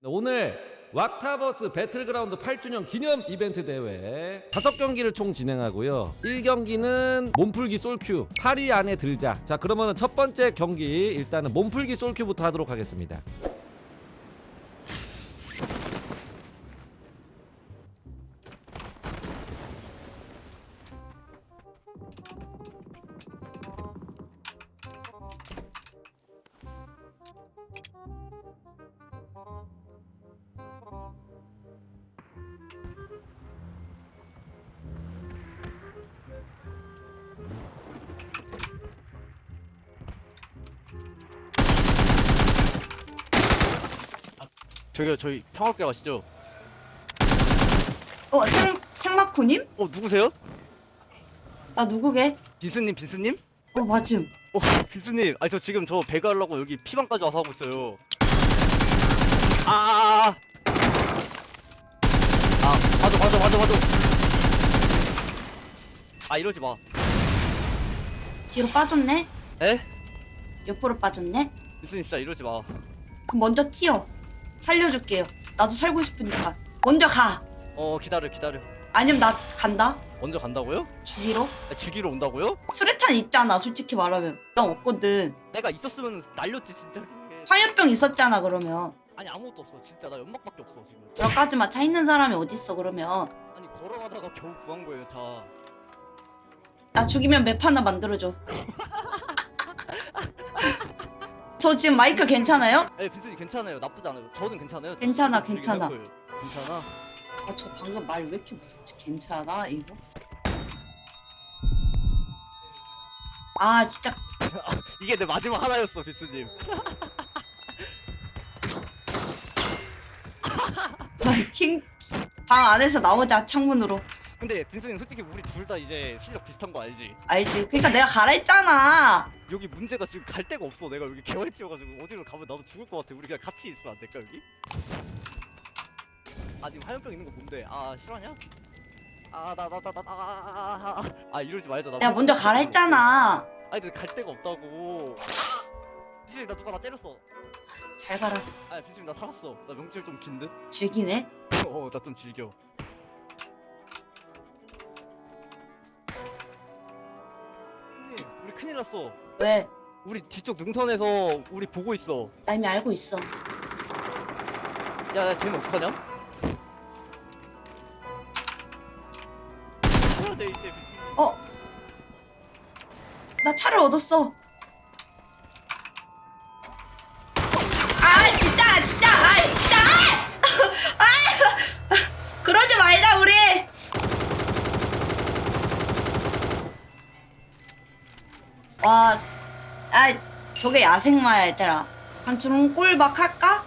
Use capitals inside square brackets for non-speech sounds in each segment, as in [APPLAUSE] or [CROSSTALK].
네, 오늘 왁타버스 배틀그라운드 8주년 기념 이벤트 대회 다섯 경기를 총 진행하고요. 1경기는 몸풀기 솔큐 8위 안에 들자. 자 그러면은 첫 번째 경기 일단은 몸풀기 솔큐부터 하도록 하겠습니다. 저기요 저희 평화롭게 가시죠 어, 생, 생마코님? 어 누구세요? 나 누구게? 빈스님 빈스님? 어, 맞음. 어 빈스님 아니 저 지금 저 배가 하려고 여기 피방까지 와서 하고 있어요 아아아 아 맞아 맞아 맞아 맞아 아 이러지 마 뒤로 빠졌네? 에? 옆으로 빠졌네? 빈스님 진짜 이러지 마 그럼 먼저 튀어. 살려줄게요. 나도 살고 싶으니까. 먼저 가. 어 기다려 기다려 아니면 나 간다. 먼저 간다고요? 죽이러? 아, 죽이러 온다고요? 수류탄 있잖아, 솔직히 말하면. 나 없거든. 내가 있었으면 날렸지 진짜 화염병 있었잖아, 그러면. 아니 아무것도 없어 진짜 나 연막밖에 없어 지금 저까지 마. 차 있는 사람이 어딨어, 그러면. 아니 걸어가다가 겨우 구한 거예요 차나 죽이면 맵 하나 만들어줘. [LAUGHS] 저 지금 마이크 괜찮아요? 에 빈스님 괜찮아요 나쁘지 않아요 저는 괜찮아요 괜찮아, 괜찮아. 괜찮아 아, 저 방금 말 왜 이렇게 무섭지? 괜찮아, 이거? 아, 진짜. [LAUGHS] 이게 내 마지막 하나였어 빈스님 [LAUGHS] 아이, 킹. 방 안에서 나오자, 창문으로. 근데 빈스님 솔직히 우리 둘 다 이제 실력 비슷한 거 알지? 알지? 그러니까 내가 가라 했잖아. 여기 문제가 지금 갈 데가 없어 내가 여기 개활지여가지고 어디로 가면 나도 죽을 것 같아 우리 그냥 같이 있으면 안 될까 여기? 아 지금 화염병 있는 거 뭔데? 아 실화냐? 아나나나나 아, 아, 아 이러지 말자 나 내가 먼저 가라 했잖아. 아니 근데 갈 데가 없다고 빈스님 나 누가 나 때렸어 잘 가라. 아 빈스님 나 살았어 나 명절 좀 긴 데? 즐기네. 어나 좀 즐겨 큰일 났어 왜? 우리 뒤쪽 능선에서 우리 보고 있어 나 이미 알고 있어. 야, 야, 쟤는 어떡하냐? 어? 나 차를 얻었어. 와, 아 저게 야생마야 얘들아. 한 주문 꼴박 할까?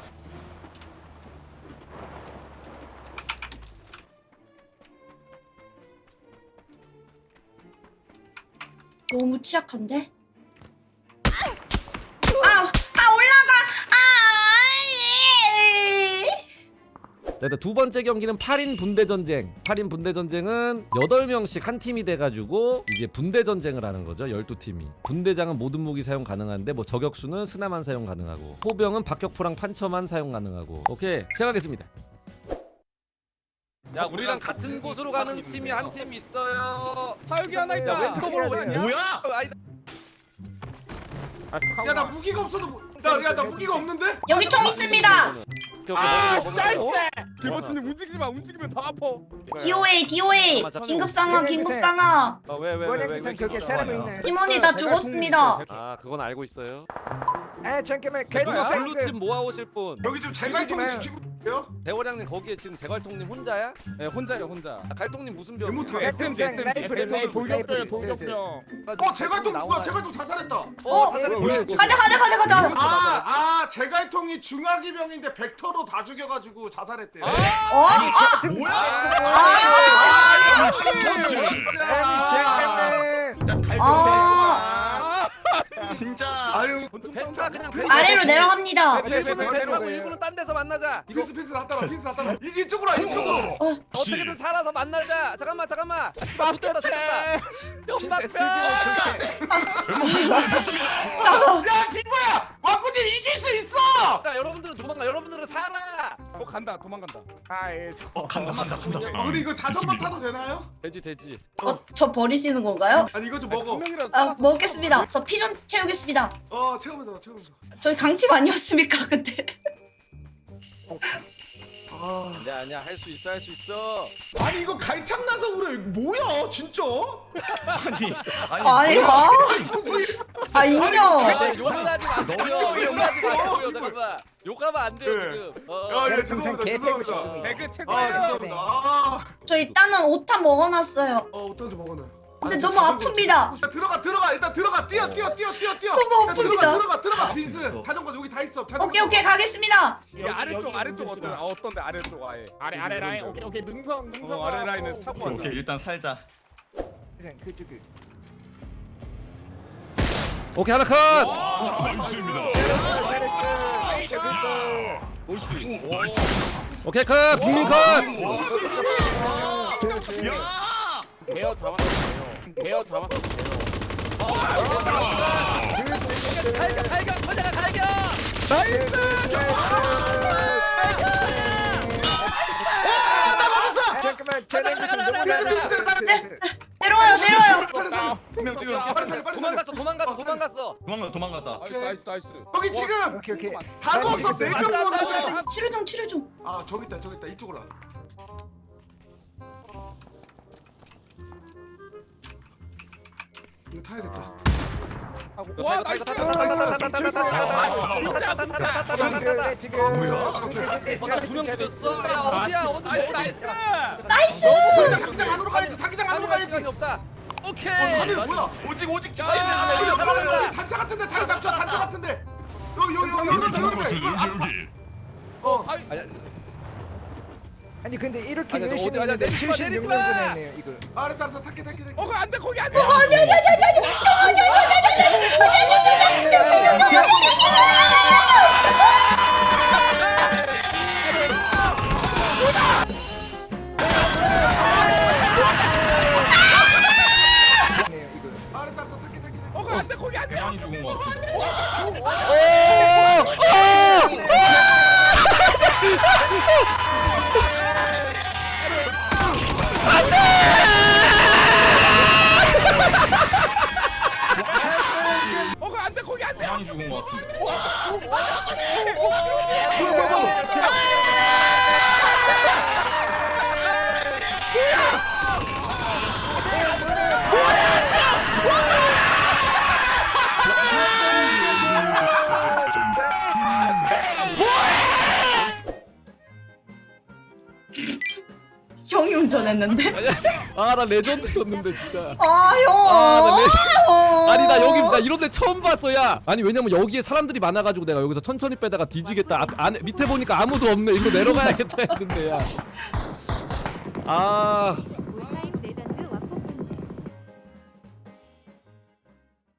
너무 취약한데? 일단 두 번째 경기는 8인 분대 전쟁. 8인 분대 전쟁은 8명씩 한 팀이 돼가지고 이제 분대 전쟁을 하는 거죠. 12팀이. 분대장은 모든 무기 사용 가능한데 뭐 저격수는 스나만 사용 가능하고 포병은 박격포랑 판처만 사용 가능하고. 오케이 시작하겠습니다. 야 우리랑 같은 곳으로 가는 팀이 한 팀 있어요. 사육이 하나 있다. 야 왼쪽으로 왜? 뭐야? 아니다. 야 나 무기가 없어도 뭐- 야, 야, 나 무기가 없는데? 여기 총 있습니다. 아, 씨. 쌀세. 개버튼님 움직이지 마. 움직이면 다 아파. DOA, DOA. 긴급 상황, 긴급 상황. 왜왜왜 왜? 왜, 왜, 그게 사람이 있네. 팀원이 다 죽었습니다. 아 그건 알고 있어요. 에 잠깐만 누구야? 개도생 블루팀 모아 오실 분. 여기 지금 제갈통을 지키고 있어요? 대원장님 거기에 지금 재갈통님 혼자야? 네, 혼자요, 혼자. 아, 갈통님 무슨 병? 개무트. SMG, SMG, SMG, 돌격병, 돌격병. 돌격병. 어, 제갈통 누구야? 제갈통 자살했다. 어. 왜? 가자, 가자, 가자, 가자. 아, 아, 제갈통이 중화기병인데 벡터로 다 죽여가지고 자살했대요. 어? 어? 뭐야? 아! 아, 진짜. 아유, 벤타 그냥 벤 아래로 내려갑니다. 일부는 벤타고 일부는 딴 데서 만나자. 이거 피스 피스 났다라, 피스 났다라. 이- 이쪽으로 와, 이쪽으로. 어떻게든 살아서 만나자. 잠깐만 잠깐만. 아, 씨발 못됐다 됐다. 연막병. 야, 빅보야! 왕꾸님 이길 수 있어! 자 여러분들은 도망가. 여러분들은 살아. 어 간다 도망간다. 아예 저. 어 간다 간다 간다. 아 근데 이거 자전거 타도 되나요? 돼지 돼지. 어, 저 버리시는 건가요? 아니 이거 좀 먹어 아, 살아서 먹겠습니다. 저 피 좀 채우겠습니다. 어 채우면서 채우면서 저희 강팀 아니었습니까, 그때? 아 아니야 아니야 할 수 있어 할 수 있어. 아니 이거 갈창 나서 그래 뭐야 진짜 [LAUGHS] 아니 아니. 아니. 아. 아, 인정. 자, 욕은 하지 마세요. 너무 욕은 하지 어이없어. 마세요. 잠깐만. 욕하면 안 돼요 네. 지금. 어. 아, 예, 죄송합니다, 개 죄송합니다. 싶습니다. 개그 아 최고예요. 죄송합니다 아 저 일단은 오타 먹어놨어요. 어, 어떤 좀 먹어놔요. 근데 저 너무 아픕니다. 좀- 들어가 들어가 일단 들어가 뛰어 뛰어 뛰어 뛰어 뛰어. 너무 야, 들어가 아픕니다. 들어가 들어가 아, 빈스. 자전거 여기 다 있어. 자전거. 오케이, 오케이, 가겠습니다. 이 아래쪽 아래쪽 어떤 아, 어떤데 아래쪽 아예. 아래 아래 라인 오케이 오케이 능선 능선 어, 아래 라인은 사고 오케이, 하자. 오케이 일단 살자. 그쪽에. 오케이 하나 컷. 오케이 컷. 빅민 컷. 베어 잡았어요. 베어 잡았어요. 갈겨 갈겨 터져라 갈겨 아, 잠깐만. 쟤네 무슨 누구나. 내려와요, 내려와요. 빨리 살려. 분명 지금 야, 빨리 살려 빨리 살려. 도망갔어 도망갔어 도망갔어. 도망가 도망갔다. 나이스 나이스 나이스. 여기 지금 오케이 오케이. 다 넣었어 네명. 돼. 치료 좀, 치료 좀. 아 저기 있다 저기 있다 이쪽으로 와. 이거 타야겠다. 와 타이거, 타이거, 나이스. 지금 지금. 뭐야? 두명 죽였어. 야 어디야 어디 나이스. 나이스! 자기장 안으로 가야지. 자기장. 시간이 없다. 오케이. 하늘 뭐야? 오직 오직 야, 직진. 야, 여기 야, 여기 여기 살아난다. 여기 단차 같은데 자리 잡자 단차 같은데. 여기 여기 여기 여기 여기 여기. 어. 아니야, 아니 근데 이렇게 아니, 너 열심히 어디 가냐? 했는데 내리지 마, 76년 내리지 마. 전에 했네요 이거. 알았어 알았어 탈게 탈게 탈게. 어 안돼 거기 안돼. 아니, 아니, 아니, 아니, 아니, 아니, 아니, 형이 운전했는데? 아 나 레전드였는데 진짜. 아, 형. 아, 나 레전드. 형. 아니 나 여기 나 이런 데 처음 봤어 야 아니 왜냐면 여기에 사람들이 많아가지고 내가 여기서 천천히 빼다가 뒤지겠다 앞, 안에 밑에 보니까 아무도 없네 이거 내려가야겠다 했는데 야 아